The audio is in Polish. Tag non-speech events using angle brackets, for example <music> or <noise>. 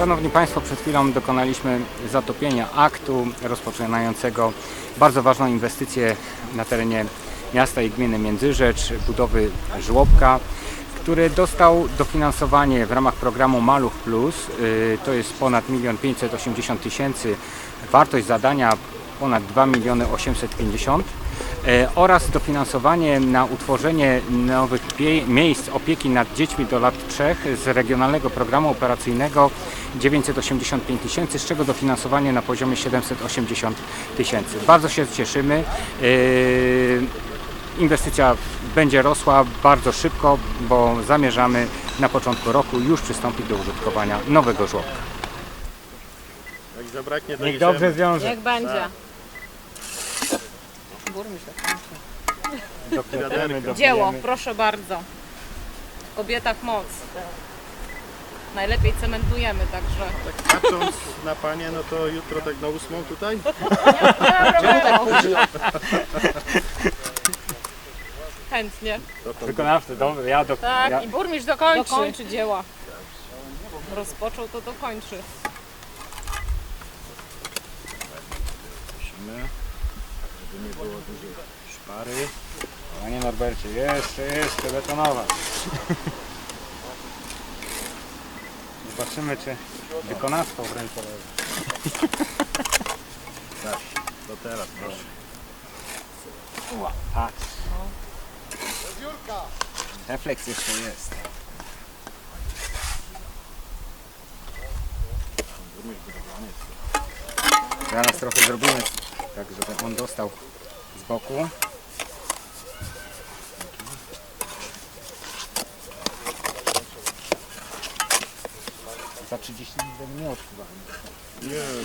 Szanowni Państwo, przed chwilą dokonaliśmy zatopienia aktu rozpoczynającego bardzo ważną inwestycję na terenie miasta i gminy Międzyrzecz, budowy żłobka, który dostał dofinansowanie w ramach programu Maluch Plus. Yy, To jest ponad 1 580 tysięcy, wartość zadania ponad 2 miliony 850 e, oraz dofinansowanie na utworzenie nowych miejsc opieki nad dziećmi do lat 3 z Regionalnego Programu Operacyjnego 985 tysięcy, z czego dofinansowanie na poziomie 780 tysięcy. Bardzo się cieszymy. E, Inwestycja będzie rosła bardzo szybko, bo zamierzamy na początku roku już przystąpić do użytkowania nowego żłobka. Jak zabraknie, to Niech dobrze zwiąże. Jak będzie. Doklepujemy, Dzieło, dobijemy. proszę bardzo. W kobietach moc. Najlepiej cementujemy, także. Tak patrząc na panie, no to jutro tak na ósmą tutaj? <laughs> Chętnie. Wykonawcy, dobry, ja do... Tak, ja... i burmistrz dokończy. dokończy dzieła. Rozpoczął, to dokończy. Musimy, żeby nie było dużej szpary. Panie Norbercie, jeszcze, jeszcze betonować. <laughs> Zobaczymy, czy wykonawstwo w ręce leży. <laughs> Tak, to teraz proszę. Ła, patrz. Refleks jeszcze jest. Zaraz trochę zrobimy tak, żeby on dostał z boku. Za 30 minut nie odczuwamy. Nie,